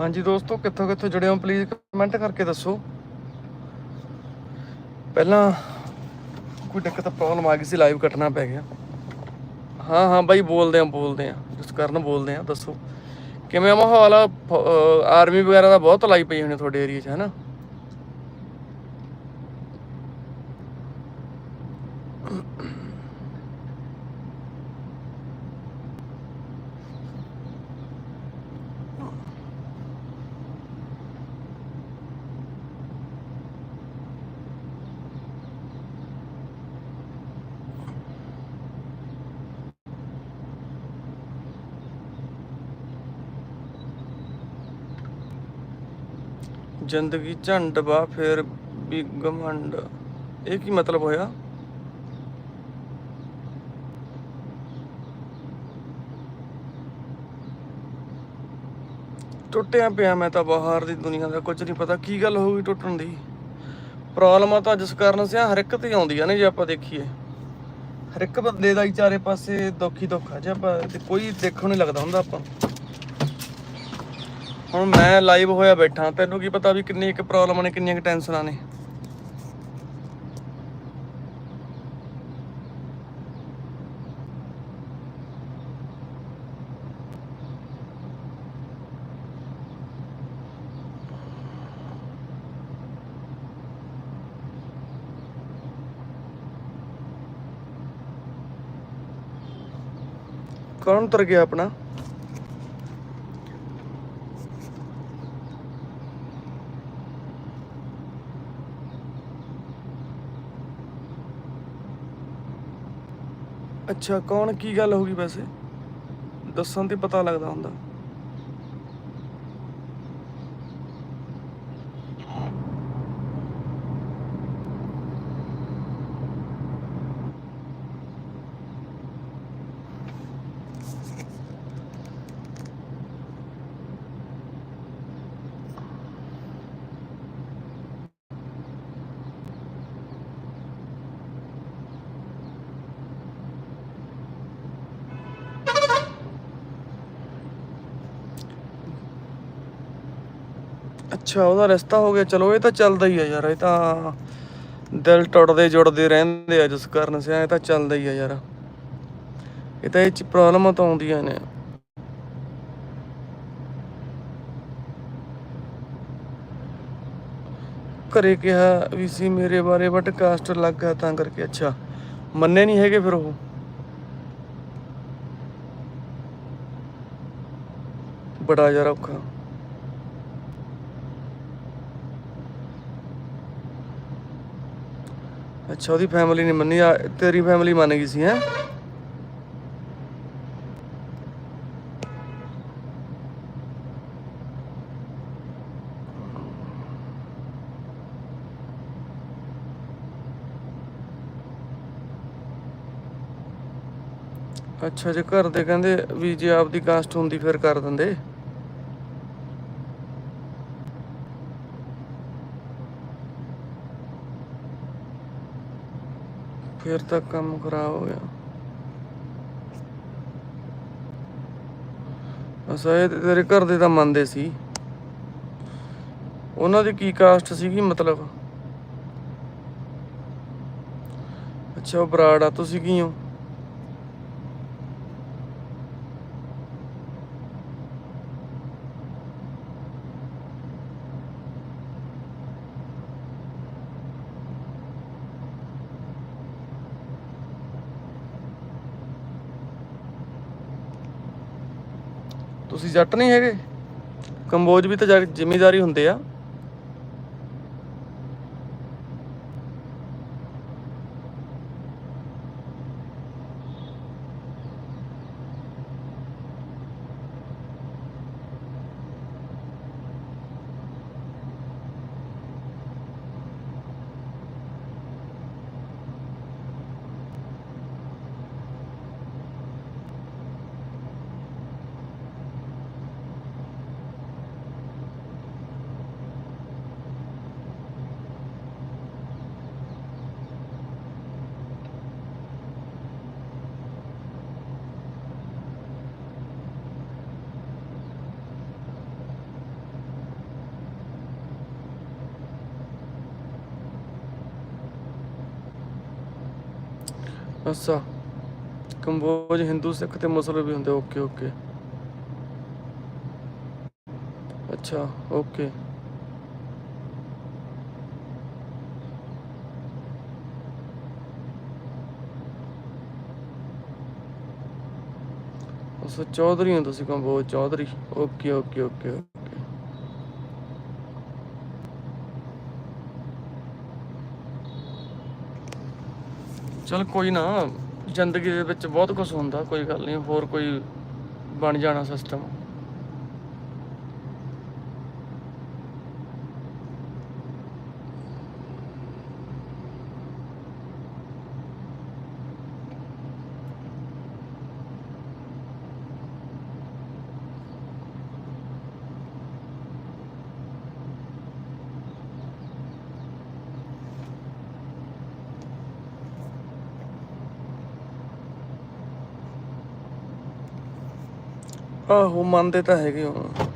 ਹਾਂਜੀ ਦੋਸਤੋ, ਕਿੱਥੋਂ ਕਿੱਥੋਂ ਜੁੜੇ ਹੋ ਪਲੀਜ਼ ਕਮੈਂਟ ਕਰਕੇ ਦੱਸੋ। ਪਹਿਲਾਂ ਕੋਈ ਦਿੱਕਤ ਪ੍ਰੋਬਲਮ ਆ ਗਈ ਸੀ ਲਾਈਵ ਕੱਟਣਾ ਪੈ ਗਿਆ। ਹਾਂ ਹਾਂ ਬਾਈ, ਬੋਲਦੇ ਆ ਬੋਲਦੇ ਆ ਜਿਸ ਕਰਨ ਬੋਲਦੇ ਆ ਦੱਸੋ। ਕਿਵੇਂ ਆ ਮਾਹੌਲ? ਆਰਮੀ ਵਗੈਰਾ ਦਾ ਬਹੁਤ ਲਾਈ ਪਈ ਹੋਣੀ ਤੁਹਾਡੇ ਏਰੀਆ 'ਚ, ਹੈ ਨਾ? ਜ਼ਿੰਦਗੀ ਝੰਡ ਵਾ, ਫਿਰ ਵੀ ਗਮੰਡ। ਇਹ ਕੀ ਮਤਲਬ ਹੋਇਆ? ਟੁੱਟਿਆ ਪਿਆ ਮੈਂ ਤਾਂ ਬਾਹਰ ਦੀ ਦੁਨੀਆ ਦਾ ਕੁਝ ਨਹੀਂ ਪਤਾ ਕੀ ਗੱਲ ਹੋ ਗਈ ਟੁੱਟਣ ਦੀ। ਪ੍ਰੋਬਲਮਾਂ ਤਾਂ ਜਿਸ ਕਾਰਨ ਸਿਆ ਹਰ ਇੱਕ ਤੇ ਆਉਂਦੀਆਂ ਨੇ ਜੇ ਆਪਾਂ ਦੇਖੀਏ। ਹਰ ਇੱਕ ਬੰਦੇ ਦਾ ਹੀ ਚਾਰੇ ਪਾਸੇ ਦੁੱਖ ਹੀ ਦੁੱਖ ਆ, ਜੇ ਆਪਾਂ ਤੇ ਕੋਈ ਦੇਖਣ ਨਹੀਂ ਲੱਗਦਾ ਹੁੰਦਾ ਆਪਾਂ ਨੂੰ। ਹੁਣ ਮੈਂ ਲਾਈਵ ਹੋਇਆ ਬੈਠਾ, ਤੈਨੂੰ ਕੀ ਪਤਾ ਵੀ ਕਿੰਨੀ ਇੱਕ ਪ੍ਰੋਬਲਮ ਨੇ, ਕਿੰਨੀਆਂ ਟੈਨਸ਼ਨਾਂ ਨੇ। ਕੌਣ ਉਤਰ ਗਿਆ ਆਪਣਾ? ਅੱਛਾ ਕੌਣ ਕੀ ਗੱਲ ਹੋ ਗਈ ਵੈਸੇ? ਦੱਸਣ ਤੇ ਪਤਾ ਲੱਗਦਾ ਹੁੰਦਾ। ਅੱਛਾ, ਉਹਦਾ ਰਿਸ਼ਤਾ ਹੋ ਗਿਆ। ਚਲੋ, ਇਹ ਤਾਂ ਚੱਲਦਾ ਹੀ ਆ ਯਾਰ, ਇਹ ਤਾਂ ਦਿਲ ਟੁੱਟਦੇ ਜੁੜਦੇ ਰਹਿੰਦੇ ਆ ਜਿਸ ਕਾਰਨ ਸਿਆ, ਇਹ ਤਾਂ ਚੱਲਦਾ ਹੀ ਆ ਯਾਰ। ਇਹ ਤਾਂ ਇਹ ਚ ਪ੍ਰੋਬਲਮਾਂ ਤਾਂ ਆਉਂਦੀਆਂ ਨੇ। ਘਰੇ ਕਿਹਾ ਵੀ ਸੀ ਮੇਰੇ ਬਾਰੇ ਬਟ ਕਾਸਟ ਲੱਗ ਗਿਆ ਤਾਂ ਕਰਕੇ, ਅੱਛਾ। ਮੰਨੇ ਨਹੀਂ ਹੈਗੇ ਫਿਰ ਉਹ। ਬੜਾ ਯਾਰ ਔਖਾ। ਅੱਛਾ ਉਹਦੀ ਫੈਮਿਲੀ ਨਹੀਂ ਮੰਨੀ ਆ, ਤੇਰੀ ਫੈਮਿਲੀ ਮੰਨ ਗਈ ਸੀ ਹੈ? ਅੱਛਾ ਜੇ ਘਰ ਦੇ ਕਹਿੰਦੇ ਵੀ ਜੇ ਆਪਦੀ ਕਾਸਟ ਹੁੰਦੀ ਫਿਰ ਕਰ ਦਿੰਦੇ। ਫਿਰ ਤਾਂ ਕੰਮ ਖਰਾਬ ਹੋ ਗਿਆ ਅਸਾ ਇਹ ਤੇਰੇ ਘਰ ਦੇ ਤਾਂ ਮੰਨਦੇ ਸੀ ਉਹਨਾਂ ਦੀ ਕੀ ਕਾਸਟ ਸੀਗੀ ਮਤਲਬ ਅੱਛਾ ਉਹ ਬਰਾੜ ਆ ਤੁਸੀਂ ਕੀ ਹੋ ਤੁਸੀਂ ਜੱਟ ਨਹੀਂ ਹੈਗੇ? ਕੰਬੋਜ ਵੀ ਤਾਂ ਜਾ- ਹੁੰਦੇ ਆ। ਅੱਛਾ ਕੰਬੋਜ, ਹਿੰਦੂ, ਸਿੱਖ ਤੇ ਮੁਸਲਮਾਨ ਵੀ ਹੁੰਦੇ, ਓਕੇ ਓਕੇ। ਅੱਛਾ ਓਕੇ। ਅੱਛਾ, ਚੌਧਰੀ ਹੋ ਤੁਸੀਂ Kamboj, Chaudhary. Okay okay okay. ਚਲ ਕੋਈ ਨਾ, ਜ਼ਿੰਦਗੀ ਦੇ ਵਿੱਚ ਬਹੁਤ ਕੁਝ ਹੁੰਦਾ, ਕੋਈ ਗੱਲ ਨਹੀਂ, ਹੋਰ ਕੋਈ ਬਣ ਜਾਣਾ ਸਿਸਟਮ ਆਹੋ ਮੰਨਦੇ ਤਾਂ ਹੈਗੇ ਹੁਣ।